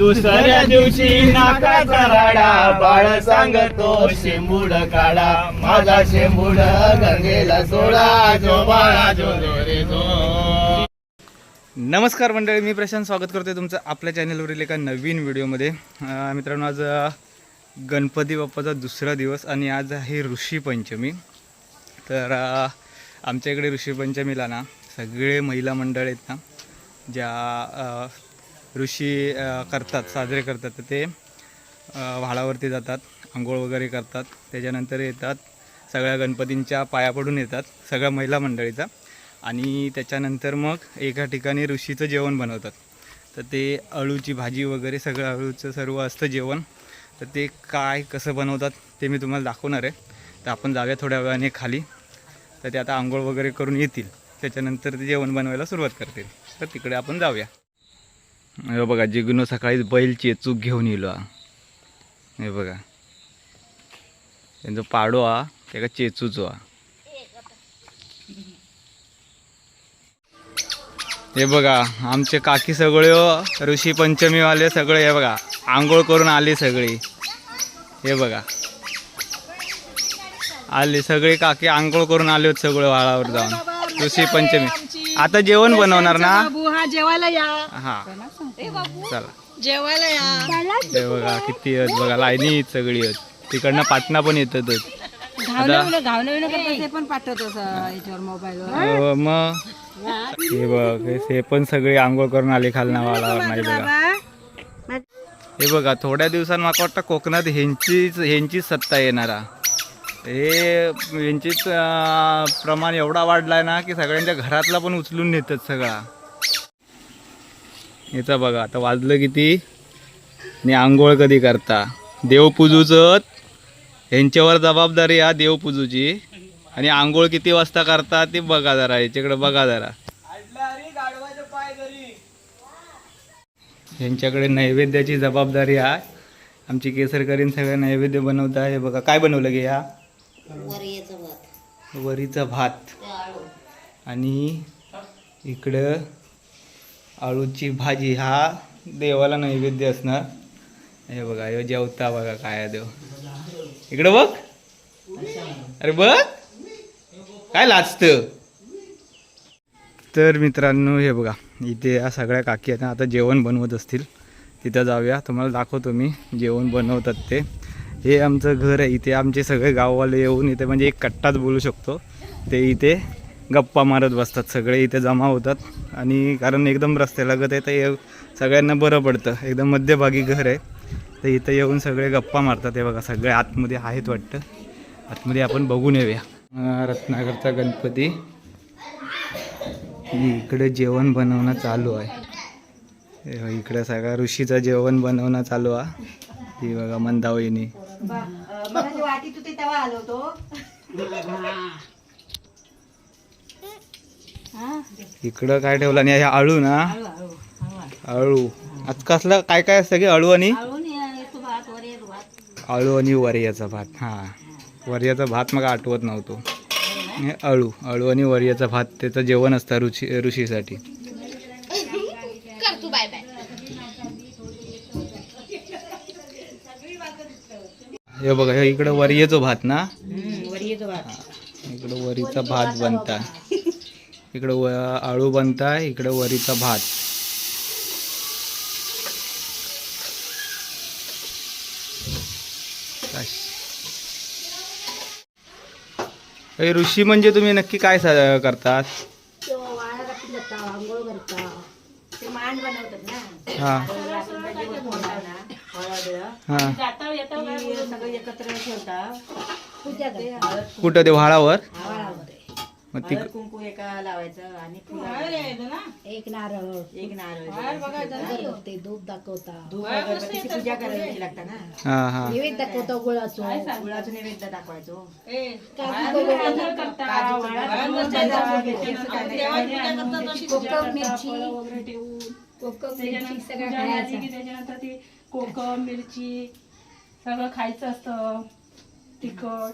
दुसऱ्या दिवशी नाकाचा राडा बाळ सांगतो शेंबूड काढा. माझा शेंबूड गंगेला सोडा जो बाळा जो रे जो. नमस्कार मंडळी मी प्रशांत. स्वागत करतोय तुमचं आपल्या चॅनलवरील एका नवीन व्हिडिओमध्ये. मित्रांनो आज गणपती बाप्पाचा दुसरा दिवस आणि आज आहे ऋषीपंचमी तर आमच्या इकडे ऋषीपंचमीला ना सगळे महिला मंडळ आहेत ना ज्या ऋषी करतात साजरे करतात. तर ते व्हाळावरती जातात आंघोळ वगैरे करतात. त्याच्यानंतर येतात सगळ्या गणपतींच्या पाया पडून येतात सगळ्या महिला मंडळीचा. आणि त्याच्यानंतर मग एका ठिकाणी ऋषीचं जेवण बनवतात. तर ते अळूची भाजी वगैरे सगळं अळूचं सर्व असतं जेवण. तर ते काय कसं बनवतात ते मी तुम्हाला दाखवणार आहे. तर आपण जाऊया थोड्या वेळाने खाली. तर ते आता आंघोळ वगैरे करून येतील. त्याच्यानंतर ते जेवण बनवायला सुरुवात करतील. तर तिकडे आपण जाऊया. हे बघा जिग्नू सकाळीच बैल चेचूक घेऊन येलो हे. बघा. त्यांचा पाडो हा त्याका चेचूचो हा. हे बघा आमचे काकी सगळे हो, ऋषी पंचमीवाले सगळे हे बघा आंघोळ करून आले सगळी. हे बघा. आले सगळे काकी आंघोळ करून आले होते सगळे वाळावर जाऊन. ऋषी पंचमी. आता जेवण बनवणार ना? हा जेवायला या. हा. चला. जेवायला या. हे बघा किती आहेत बघा लाईनी आहेत सगळी आहेत. तिकडनं पाटणा पण येतातच घावणं घावणं करता ते पण पाठवतो याच्यावर मोबाईलवर. हो, मग? हे बघ हे- हे पण सगळे आंघोळ करून आले नाही बघा. हे बघा थोड्या दिवसांनी मला वाटतं कोकणात ह्यांचीच ह्यांचीच सत्ता येणारा. हे ह्यांचीच अं, प्रमाण एवढा वाढलाय ना की सगळ्यांच्या घरातला पण उचलून नेतात सगळा. याचा बघा आता वाजलं किती? आणि आंघोळ कधी करता? देवपूजूचं ह्यांच्यावर जबाबदारी हा देवपूजूची. आणि आंघोळ किती वाजता करता ते बघा जरा याच्याकडे बघा जरा. यांच्याकडे नैवेद्याची जबाबदारी आहे. आमची केसर करीन सगळं नैवेद्य बनवता. हे बघा काय बनवलं गे या वरीचा भात. आणि इकडं आळूची भाजी हा देवाला नैवेद्य असणार. हे बघा हे जेवता बघा काय आहे देव. इकडं बघ. अरे बघ. काय लाजत तर मित्रांनो हे बघा इथे या सगळ्या काकी आहेत आता जेवण बनवत असतील. तिथं जाऊया. तुम्हाला दाखवतो मी जेवण बनवतात ते. हे आमचं घर आहे. इथे आमचे सगळे गाववाले येऊन इथे म्हणजे एक कट्टाच बोलू शकतो. ते इथे गप्पा मारत बसतात सगळे इथे जमा होतात. आणि कारण एकदम रस्त्यालगत आहे तर ये सगळ्यांना बरं पडतं. एकदम मध्यभागी घर आहे. तर इथं येऊन सगळे गप्पा मारतात. हे बघा सगळे आतमध्ये आहेत वाटतं. आतमध्ये आपण बघून येऊया. रत्नागरचा गणपती. इकडे जेवण बनवणं चालू आहे. हे इकडे सगळा ऋषीचं जेवण बनवणं चालू आहे. ही बघा मंदावईनी वाटी तू ते तेव्हा आलो होतो इकडं काय ठेवलं? आणि हे आळू ना? आळू आज कसलं काय काय असतं की आळू आणि? आळू आणि वरियाचा भात हां. वरियाचा भात मग आठवत नव्हतो. हे अळू अळू आणि वरियाचा भात त्याचं जेवण असतं ऋषी ऋषीसाठी. हे बघा हे इकडं वरियाचं भात ना? इकडं वरीचा भात बनता. इकडं व आळू बनताय इकडं वरीचा भात. ऋषी म्हणजे तुम्ही नक्की काय सा- करतात? हा. हा. कुठं ते व्हाळावर? मग ती कुंकू एका लावायचं आणि फुलं एक नारळ. एक नारळ. ते धूप दाखवता. धूप अगरबत्तीची पूजा करायची लागता ना? हा हा. नैवेद्य दाखवतो गुळाचो गुळाचं नैवेद्य दाखवायचो. कोकम मिरची. कोकम मिरची सगळं खायचं. त्याच्यानंतर ते कोकम मिरची सगळं खायचं असतं. तिखट.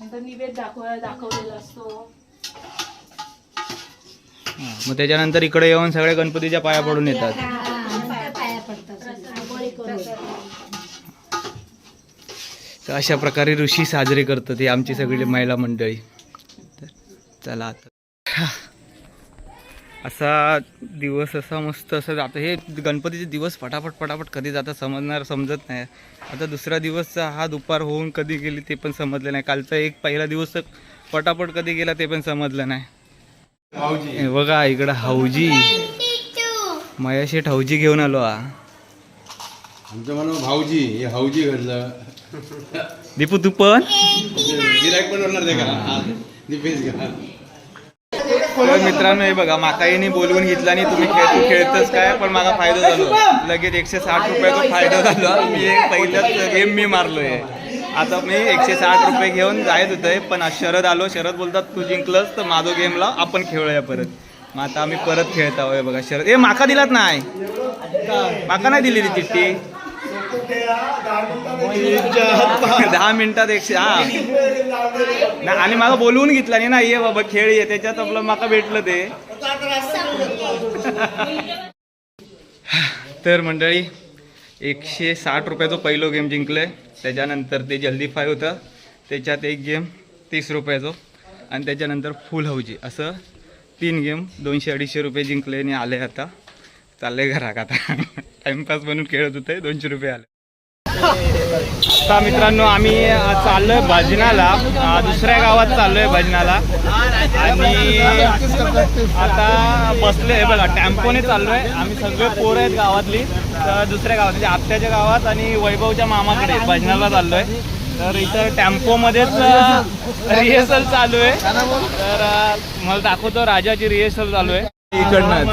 नंतर निवेद दाखव दाखवलेला असतो. मग त्याच्यानंतर इकडे येऊन सगळे गणपतीच्या पाया पडून येतात. तर अशा प्रकारे ऋषी साजरे करतात ही आमची सगळी महिला मंडळी. तर चला आता. असा दिवस असा मस्त असं जातं. हे गणपतीचे दिवस फटाफट फटाफट कधी जातात समजणार समजत नाही. आता दुसरा दिवस हा दुपार होऊन कधी गेली ते पण समजलं नाही. कालचा एक पहिला दिवस फटाफट कधी गेला ते पण समजलं नाही. हे बघा इकडं हौजी मयाशेठ हौजी घेऊन आलो हा. आमचं म्हणून भाऊजी हे भाऊजी घडलं. दीपू तू पण? गिरायक पण होणार ते का? दिपेश का तर मित्रांनो हे बघा माकाईने बोलवून घेतला आणि तुम्ही खेळ तू खेळतच काय? पण माझा फायदा झालो. लगेच एकशे साठ रुपयाचा फायदा झाला. मी एक पहिल्याच गेम मी मारलोय. आता मी एकशे साठ रुपये घेऊन जायत होतोय पण आज शरद आलो. शरद बोलतात तू जिंकलंस तर माझो गेमला आपण खेळूया परत. मग आता आम्ही परत खेळत आहोत बघा शरद. ए माका दिलात नाही. माका नाही दिली ती चिठ्ठी. दहा मिनिटात एकशे हा. नाही आणि मला बोलवून घेतला नाही ना ये बाबा खेळ ये. त्याच्यात आपलं माका भेटलं ते. तर मंडळी एकशे साठ रुपयाचं पहिलं गेम जिंकलंय. त्याच्यानंतर ते जल्दी फाय होतं. त्याच्यात एक गेम तीस रुपयाचं आणि त्याच्यानंतर फुल हौजी असं तीन गेम दोनशे अडीचशे रुपये जिंकले आणि आले आता. चालले घराक आता. टाइमपास म्हणून खेळत होते दोनशे रुपये आले. आता मित्रांनो आम्ही चाललोय भजनाला. दुसऱ्या गावात चाललोय भजनाला. आणि आता बसले बघा टेम्पोने चाललोय. आम्ही सगळे पोरं आहेत गावातली. तर दुसऱ्या गावात म्हणजे आत्याच्या गावात आणि वैभवच्या मामाकडे भजनाला चाललोय. तर इथं टेम्पोमध्येच रिहर्सल चालू आहे. तर मला दाखवतो राजाची रिहर्सल चालू आहे. इकडनं.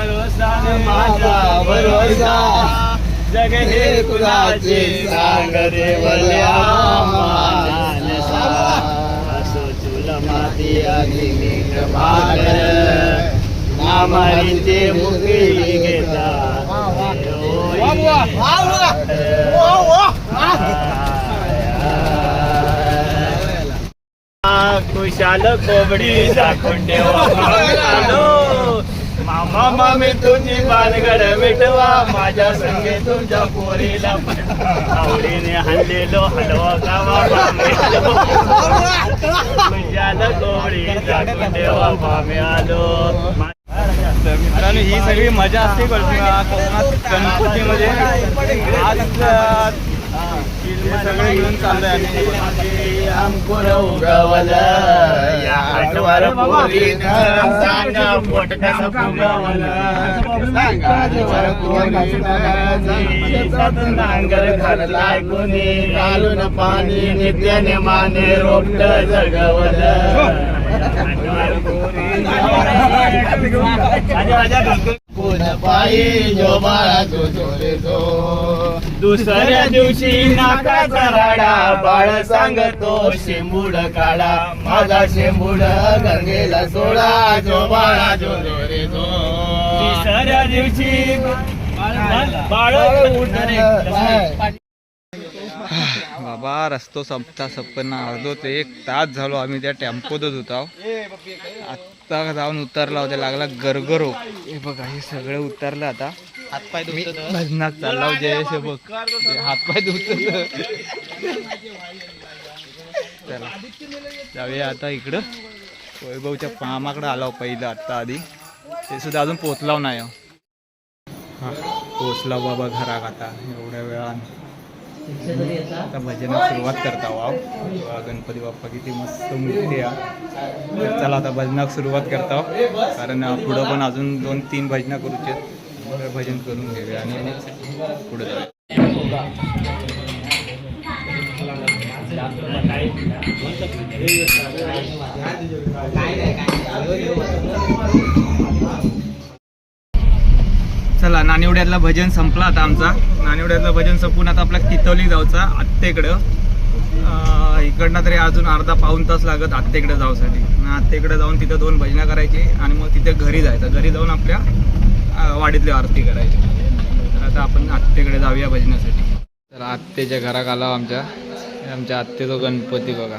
माझा भरोसा जग हे कुणाचे सांग देवल्या मानसा. असो तुला माती नामारीचे खुशाल कोबडी दाखवून ठेवा मामा मामी तुझी बालगड मिटवा. माझ्या संगे तुझ्या पोरीला आवडीने हल्लेलो हलवा गावा खुशाल कोबडी दाखवून ठेवा मामे आलो तर मित्रांनो ही सगळी मजा असते कोकणात कोकणात गणपतीमध्ये आज अ, हे सगळे घेऊन चाललोय. आम्ही अंकुर उगवलं या आठवर पोरीनं सांगा पोट कसं फुगवलं सांगा आठवर पोरीनं शेतात नांगर घातलाय कोणी घालून पाणी नित्याने माने रोपट जगवलं बाई जो बाळा जो जोरे दुसऱ्या दिवशी नाकाचा राडा बाळ सांगतो शेंबूड काढा. माझा शेंबूड गंगेला सोडा जो बाळा जो जोरे दुसऱ्या दिवशी बाळ उठणे बाबा रस्तो संपता संपना. अर्धो ते एक तास झालो आम्ही त्या टेम्पोतच होतो. आत्ता जाऊन उतरला होता लागला गरगरो. हे बघा हे सगळं उतरलं आता. हातपाय भजनात चालला जयेश बघ. हातपाय दुखत चला जाऊया आता इकडं. वैभवच्या पामाकडं आलो पहिलं आत्ता आधी. ते सुद्धा अजून पोचलाव नाही हो. हा पोचला बाबा घरात आता एवढ्या वेळानं. आता. भजनाला सुरुवात करता वाव वा गणपती बाप्पा किती मस्त मूर्ती आहे. तर चला आता भजनाक सुरुवात करता कारण पुढं पण अजून दोन तीन भजना करूचे तर भजन करून घेऊया आणि मग पुढे जाऊया. आता नानिवड्यातला भजन संपला आता आमचा. नानिवड्यातलं भजन संपून आता आपल्या तितवली जाऊचा आत्तेकडं. इकडनं तरी अजून अर्धा पाऊन तास लागत आत्तेकडे जाऊसाठी. आत्तेकडे जाऊन तिथं दोन भजनं करायची आणि मग तिथे घरी जायचं. घरी जाऊन आपल्या वाडीतली आरती करायची. तर आता आपण आत्तेकडे जाऊया भजनासाठी. तर आत्तेच्या घरात आला आमच्या. आमच्या आत्तेचा गणपती बघा.